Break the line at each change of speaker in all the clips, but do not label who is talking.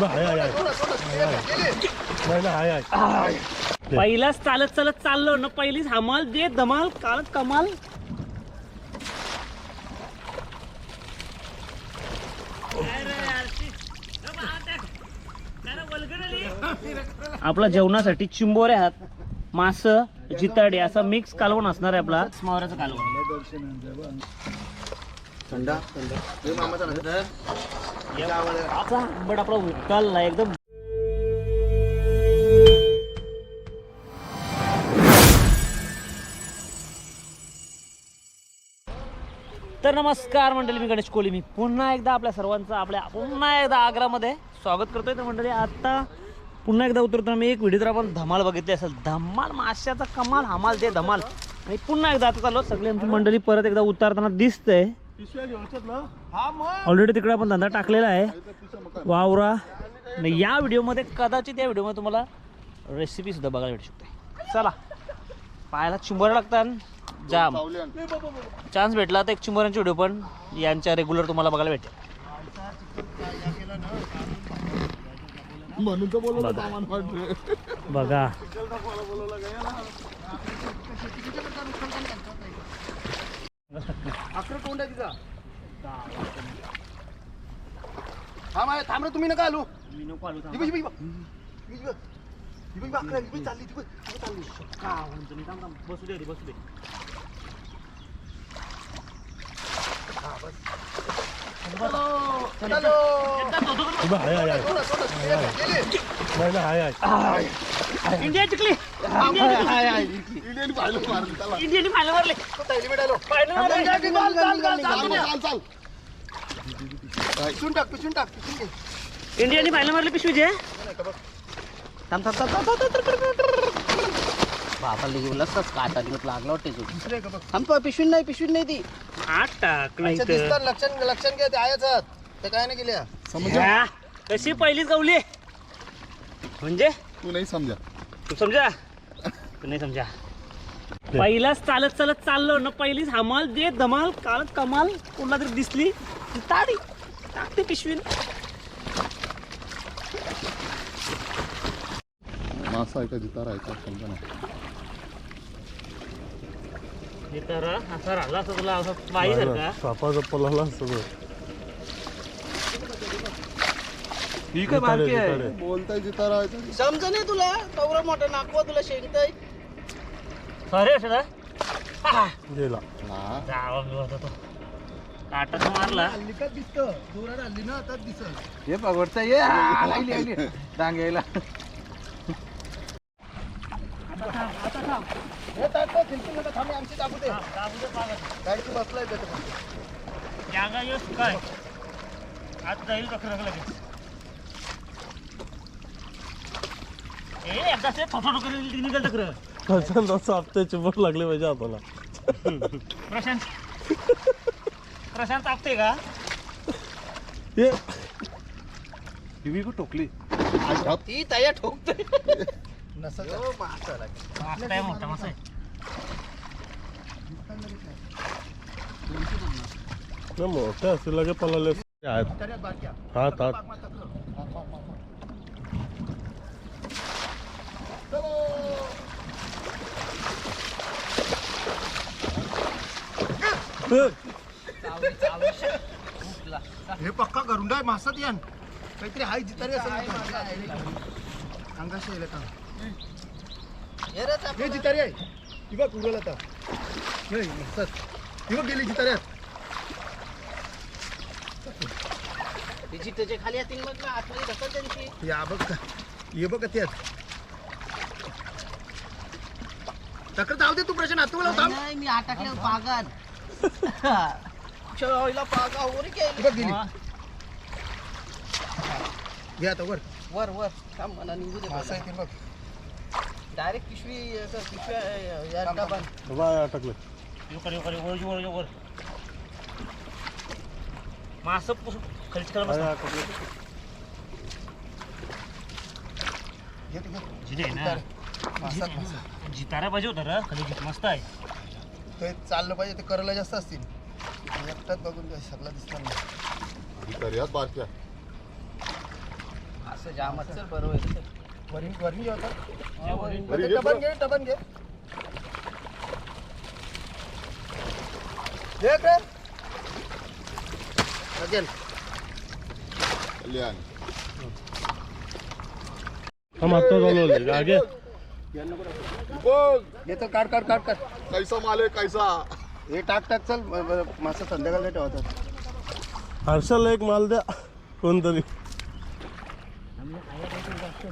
बा, हाय, हाय, हाय. नाही, नाही, हाय, हाय.
पहिलाच चालत चालत चाललो ना पहिलीच हमाल दे धमाल काल कमाल. आपला जेवणासाठी चिंबोरे आहात. मास जिताडे असा मिक्स कालवण असणार आहे आपला. कालवण
थंडा? थंडा. हे मामाचा नंतर
आपला आंबट आपला उकालला एकदम. तर नमस्कार मंडळी मी गणेश कोहली मी पुन्हा एकदा आपल्या सर्वांचं आपल्या पुन्हा एकदा आग्रामध्ये स्वागत करतोय. तर मंडळी आता पुन्हा एकदा उतरतो मी एक व्हिडिओ तर आपण धमाल बघितली असेल. धमाल माश्याचा कमाल हमाल ते धमाल. आणि पुन्हा एकदा आता चाललो. सगळी आमची मंडळी परत एकदा उतरताना दिसतंय.
हा.
ऑलरेडी तिकडे आपण धंदा टाकलेला आहे. वावरा आणि या व्हिडिओमध्ये कदाचित या व्हिडिओमध्ये तुम्हाला रेसिपी सुद्धा बघायला भेटू शकते. चला. पायाला चिंबर लागतात जाम. चान्स भेटला तर एक चिंबरांची व्हिडिओ पण यांच्या रेग्युलर तुम्हाला बघायला भेटेल. बघा.
अकरा तोंड आहे तिचा थांब आहे, थांब रे तुम्ही नका आलो
मी नको आलो
ही ही ही. ही. ही ही ही बघ, चालली, ही बघ, ही बघ, चालली.
का म्हणतो मी थांब थांब बसू दे रे, बसू दे
चलो.
बा, हाय, हाय, हाय.
थोडं, थोडं, गेले, गेले.
नाही, नाही, हाय, हाय.
इंडिया जिंकली
इंडियन पाहिलं मारलं, चला.
इंडियाने फायनल मारले
तो ताईली मिळालो.
फायनल
चाल,
मारले
चाल,
बापाला गेलाच काटा दिवस लागला वाटते तू
दुसरी आहे का बघ.
थांब पिशवी नाही पिशवी नाही ती.
आठ टाक नाही
अच्छा, दिसतात, लक्षण लक्षण घ्या ते आहेच आहेत. ते काय नाही केल्या.
ह्या, कशी पहिलीच गवली? म्हणजे?
तू नाही समजा.
तू समजा? तू नाही समजा. पहिलाच चालत चालत चाललो ना पहिलीच हमाल दे धमाल काल कमाल कोणला तरी दिसली ती ताडी. टाकते पिशवी
मासा आहे का जितारा आहे का समजा ना
हे तर असा राहिला असं तुला असं पाहिजे का?
सापाचं पलाला सगळं
ही
काय बारकी आहे?
बोलताय जितारा आहे का?
समज नाही तुला? कवरा मोठा नाकवा तुला शेंगताय
सॉरी असं
गेला.
हा.
जावा मी होता तो. काटा मारला.
हल्ली का दिसतं? जोरात हल्ली ना आता दिसत.
हे पकडता ये. डांग यायला
हे टाकतो खिडकी नका थांबे आमची टाकू दे गाडीची बसलाय त्याच्या
जागा येस काय आज जाईल तक्रार लगेच ए एकदा ते निघाल
लागले पाहिजे आपल्याला
प्रशांत प्रशांत आपते का?
ये
टोकली
ती तया ठोकते
मोठा मासा आहे
ना मोठे असतील लगे पलाले आहेत हात हात ए,
हे पक्का करून आहे मासात यान काहीतरी हाय जितारी असेल अंगाशी येईल का हे जितारी आहे. ही बघ उडल आता. हे मासात ही बघ गेली जिताऱ्यात.
तिची त्याच्याखाली येतील मग ना आतमध्ये ढकल त्यांची.
या बघ का. ये बघ त्यात तक्रार जाऊ दे तू प्रश्न हातू थांब
नाही मी आटाकल्यावर पागान शवाईला पागा वर
ही बघ गेली. घे आता वर.
वर वर. थांब मला निघू दे
ते बघ.
डायरेक्ट पिशवी असं पिशव्या या
थांब,
डबा
बाय अटकले
यो कर यो कर वर वर वर मासं पुसून खाली करा
बाय
बसा.
अटकले
घे. ते घे.
जिथे आहे ना.
मासात. मासा
जितारा पाहिजे होता रे खाली जित मस्त आहे.
ते चाललं पाहिजे ते करायला जास्त असतील. एकटाच बघून काय सगळं दिसणार नाही.
असं जामच चल बरोबर
वरील वरील जेवतात
वरील.
ते
घे
टबन घे. टबन घे अजय
कल्याण
हम आता आगे
बोल.
घेतो काढ काढ काढ काढ.
कैसा माल आहे कैसा?
हे टाक टाक चल. मासा संध्याकाळला ठेवतात
हर्षलला एक माल द्या. कोणतरी.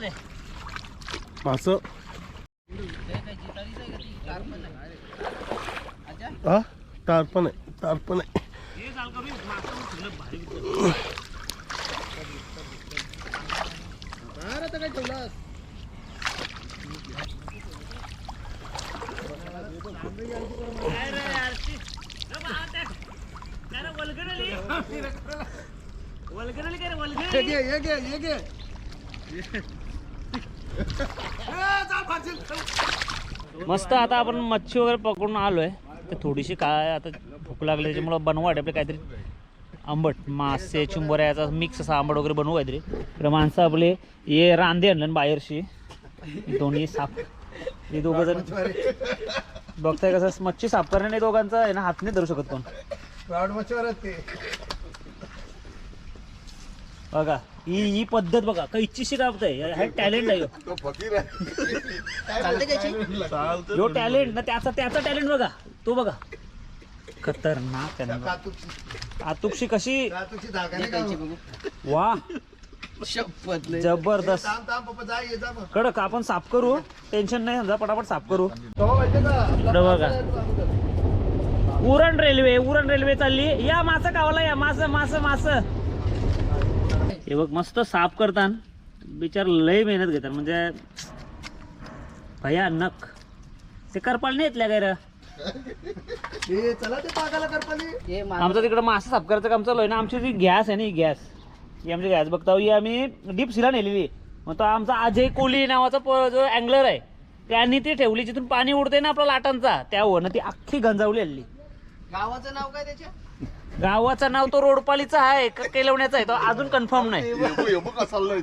ते. मासं
हा तार पण आहे तार पण आहे
हे उचललं.
काय ठेवलास
काय रे यार, मस्त आता आपण मच्छी वगैरे पकडून आलोय. तर थोडीशी काय आता भूक लागली त्याच्यामुळं बनवू वाटे आपले काहीतरी आंबट मासे याचा मिक्स असा आंबट वगैरे बनवू काहीतरी. तर माणसं आपले ये रांदे आणलं बाहेरशी. दोन्ही साफ हे दोघं जण बघताय कसं मच्छी साफ करण्याने दोघांचा आहे ना हात नाही धरू शकत कोण. बघा. ही ही पद्धत बघा कैचीशी कापताय हा टॅलेंट आहे ह्यो.
तो फकीर आहे.
चालते त्याची
चालतं
ह्यो टॅलेंट ना त्याचा त्याचा टॅलेंट बघा. तो बघा. खतरनाक आहे ना. आतुकशी कशी? वा.
शपथ लय.
जबरदस्त.
थांब थांब पप्पा जा ये जा मग.
कडक आपण साफ करू. टेन्शन नाही समजा पटापट साफ करू.
तो माहितीये का?
इकडं बघा. उरण रेल्वे उरण रेल्वे चालली. या मासा कावाला या. मास मास मास. हे बघ मस्त साफ करतान. बिचार लय मेहनत घेतात म्हणजे भयानक. ते करपाळ नाही येतल्या काय रे
हे चला ते पागाला करपाली
हे मा-
आमचं तिकडं मासा साफ करायचं काम चालू आहे ना. आमची जी गॅस आहे ना ही गॅस. ही आमची गॅस. बघता ही आम्ही डीप सिला नेलेली मग तो आमचा अजय कोहली नावाचा प- जो अँगलर आहे त्यांनी ती ठेवली. जिथून पाणी उडते ना आपला लाटांचा त्यावर ती अख्खी गंजावली आणली
गावाचं नाव काय त्याच्या?
गावाचं नाव तो रोडपालीचा आहे का केलवण्याचा आहे तो अजून कन्फर्म नाही.
का चाललंय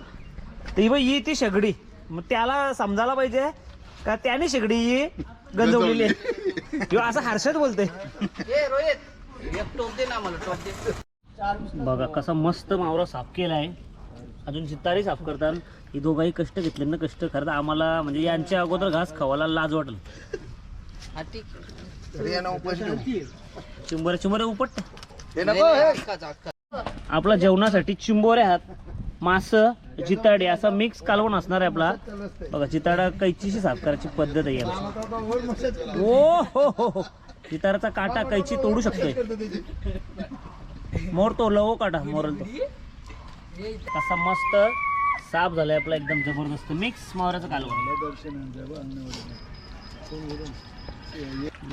ती ही ती शेगडी. मग त्याला समजायला पाहिजे का त्याने शेगडी ही गंजवलेली आहे? ह्यो असं हर्षद बोलते
रोहित एक टोप दे ना मला टोप दे.
बघा कसा मस्त मावरा साफ केला आहे अजून चित्तारी साफ करतात. ही दोघाही कष्ट घेतले ना कष्ट खरं तर आम्हाला म्हणजे यांच्या अगोदर घास खावायला लाज वाटेल.
हा ठीक
चिंबोऱ्या चिंबोऱ्या उपट. आपला जेवणासाठी चिंबोऱ्या आहात. मास चिताडे असा मिक्स कालवण असणार आहे आपला. बघा चिताडा कैचीशी साफ करायची पद्धत आहे ओ हो हो हो चिताराचा काटा कैची तोडू शकतोय. मोर तो लवो काटा मोरल तो. कसा मस्त साफ झालाय आपला एकदम जबरदस्त मिक्स मावऱ्याचं कालवण.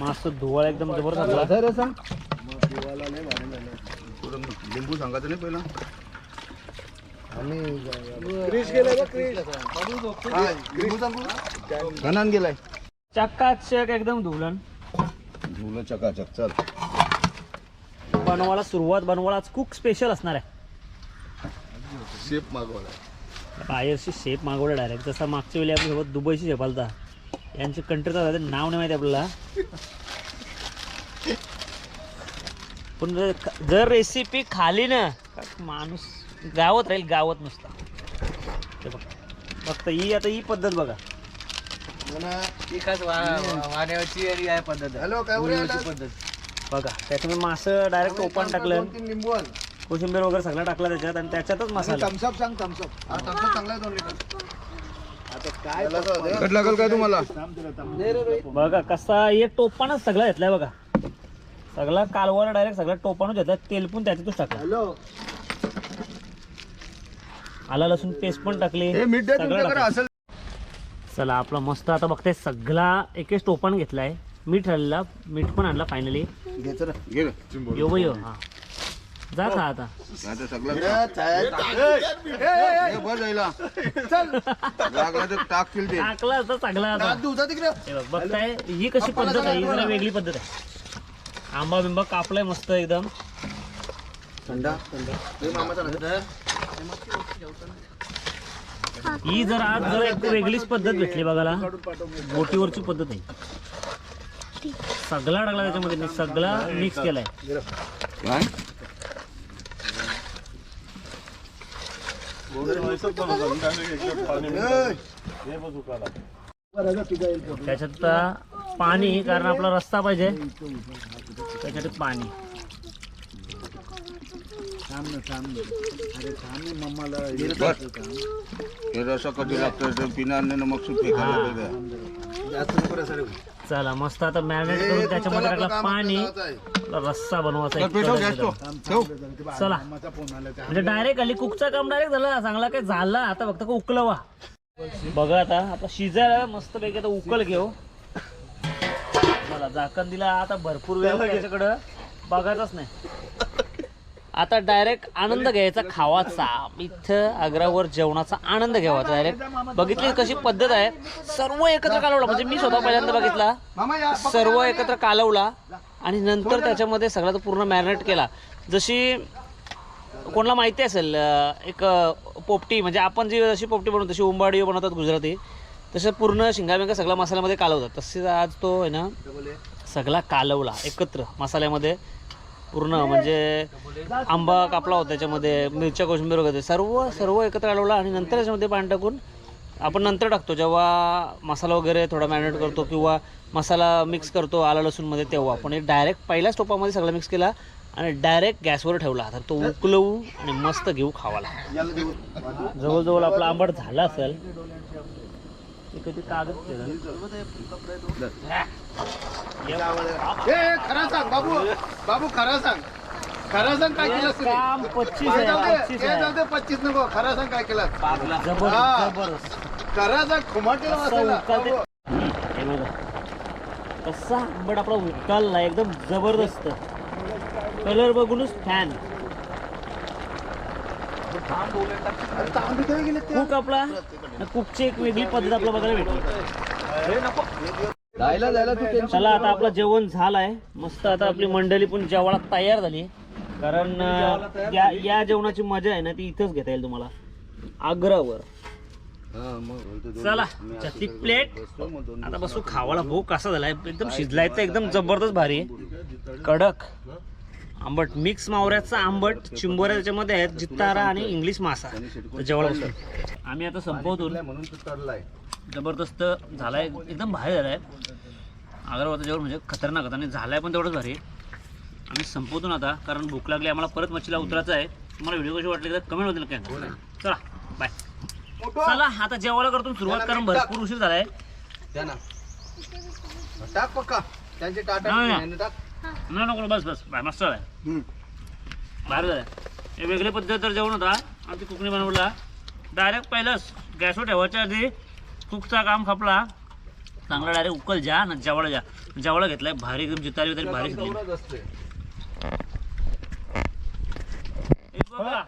मस्त धुवाळ एकदम जबरदस्त
लिंबू सांगायचं नाही पहिला.
क्रिश गेलाय बघ, क्रिश. लिंबू सांगू? घनान गेलाय.
चकाचक एकदम धुलन
धुलं चकाचक चल.
बनवायला सुरुवात बनवायला आज कुक स्पेशल असणार आहे.
शेप मागवला
बाहेरची शेप मागवला डायरेक्ट जसा मागच्या वेळी आपल्यासोबत दुबईची शेप आलता. यांचे कंट्रीचं झालं नाव नाही माहिती आपल्याला. पण जर- जर रेसिपी खाली ना माणूस गावात राहील गावात नुसता. बघ. फक्त ही आता ही पद्धत बघा.
पद्धत.
हॅलो काय आला?
बघा त्याच्यामध्ये मासं डायरेक्ट ओपन टाकलं.
लिंबू.
कोशिंबीर वगैरे सगळं टाकलं त्याच्यात आणि त्याच्यातच मसाला.
थम्सअप सांग थम्सअप हा थम्सअप चांगला आहे दोन लिटर.
कट लागल काय तुम्हाला?
बघा कसा एक टोपानच सगळं घेतलाय बघा. सगळा कालवाला डायरेक्ट सगळं टोपानच घेतला तेल पण त्याच्यातच टाकलं
हॅलो.
आला लसूण पेस्ट पण टाकली.
हे
सगळं चला आपला मस्त आता बघताय सगळा एक एक टोपण घेतलाय. मीठ आणला मीठ पण आणला फायनली. यो यो. हा. जा खा आता.
नाहीतर सगळं
ए, चाय-
हे बस जायला. लागला तर टाकतील ते.
टाकला आता चांगला आता
दात दुधा तिकडे.
हे बघ, बघताय ही कशी पद्धत आहे? ही जरा वेगळी पद्धत आहे. आंबा बिंबा कापलाय मस्त एकदम.
थंडा हे
ही जर आज जर एक वेगळीच पद्धत भेटली बघायला. बोटीवरची पद्धत आहे. सगळा टाकला त्याच्यामध्ये मी सगळा मिक्स केलाय.
काय
हे बघ दुकानात.
त्याच्यात पाणी कारण आपला रस्ता पाहिजे. त्याच्यात पाणी.
हे रसा कधी लागतं पिणार नाही मग फेकायला पाहिजे
जास्त नको रे सर.
चला मस्त आता मॅरिनेट करून त्याच्यामध्ये टाकला पाणी. रस्सा बनवायचा चला म्हणजे डायरेक्ट आली कुकचा काम डायरेक्ट झाला चांगला काय झाला आता फक्त का उकलवा बघा आता आता शिजायला मस्त पैकी आता उकल घेऊ. मला झाकण दिला आता भरपूर वेळ त्याच्याकडं. बघायचंच नाही. आता डायरेक्ट आनंद घ्यायचा खावाचा. इथं आग्रावर जेवणाचा आनंद घ्यावा डायरेक्ट बघितली कशी पद्धत आहे? सर्व एकत्र कालवला. म्हणजे मी स्वतः पहिल्यांदा बघितला. सर्व एकत्र कालवला. आणि नंतर त्याच्यामध्ये सगळा तो पूर्ण मॅरिनेट केला. जशी कोणाला माहिती असेल एक पोपटी म्हणजे आपण जी जशी पोपटी बनवतो तशी उंबाडी बनवतात गुजराती तसं पूर्ण शिंगाबिंगा सगळा मसाल्यामध्ये कालवतात. तसे आज तो आहे ना सगळा कालवला एकत्र मसाल्यामध्ये. पूर्ण म्हणजे आंबा कापला होता त्याच्यामध्ये मिरच्या कोशिंबीर वगैरे. सर्व सर्व एकत्र अडवला आणि नंतर त्याच्यामध्ये पाणी टाकून आपण नंतर टाकतो. जेव्हा मसाला वगैरे थोडा मॅरिनेट करतो किंवा मसाला मिक्स करतो आला लसूणमध्ये तेव्हा आपण एक डायरेक्ट पहिल्याच टोपामध्ये सगळं मिक्स केला आणि डायरेक्ट गॅसवर ठेवला. तर तो उकलवू आणि मस्त घेऊ खावाला. जवळजवळ आपला आंबट झाला असेल. कधी कागद
ए, खरं सांग बाबू. बाबू खरं सांग. खरं सांग काय केलं
काम पच्चीस आहे पच्चीस
जाऊ
आहे.
दे पच्चीस नको. खरं सांग काय केलं
जबर
हा.
जबरदस्त
खरं सांग खुमाटेला
कसा
वाचायला.
उकळते
बाबू.
हे बघा. कसा आंबट आपला उकळला एकदम जबरदस्त. कलर बघूनच फॅन
अरे, गेले ते?
कुक आपला कुकची एक वेगळी पद्धत आपल्याला बघायला भेटली.
जायला जायला तू टेन्शन
चला आता आपलं जेवण झालंय. मस्त आता आपली मंडळी पण जेवणात तयार झाली. कारण अं, या या जेवणाची मजा आहे ना ती इथंच घेता येईल तुम्हाला. आग्रावर
हा, मग बोलतो दोन
चला
मी असं
चटणी
सगळं
प्लेट
बसतो, मग दोन
आता बसू खावाला भूक कसा झालाय? एकदम शिजलाय तर एकदम जबरदस्त भारी आहे. कडक. आंबट मिक्स मावऱ्याचा आंबट चिंबोऱ्या त्याच्यामध्ये आहेत जित्तारा आणि इंग्लिश मासा. तर आम्ही आता संपवतो जबरदस्त झालाय एकदम भारी झालाय. आग्रावरचं जेवण म्हणजे खतरनाक होता आणि झालाय पण तेवढंच भारी. आम्ही संपवतो ना आता कारण भूक लागली आम्हाला परत मच्छीला उतरायचं आहे. तुम्हाला व्हिडिओ कशी वाटली तर कमेंट होतील काय चला बाय चला आता जेवायला करतो सुरुवात कारण भरपूर उशीर झालाय.
टाक पक्का. त्यांचे टाटा
नाही, नको बस बस. बाय मस्त
हम्म.
भारी झालाय हे वेगळी पद्धत जर जेवण होता. ती कुकणी बनवला. डायरेक्ट पहिलंच गॅसवर ठेवायच्या आधी कुकचा काम खपला. चांगला डायरेक्ट उकल जा ना जेवायला जा जेवायला घेतलाय भारी एकदम जितारी बितारी भारी हे बघा.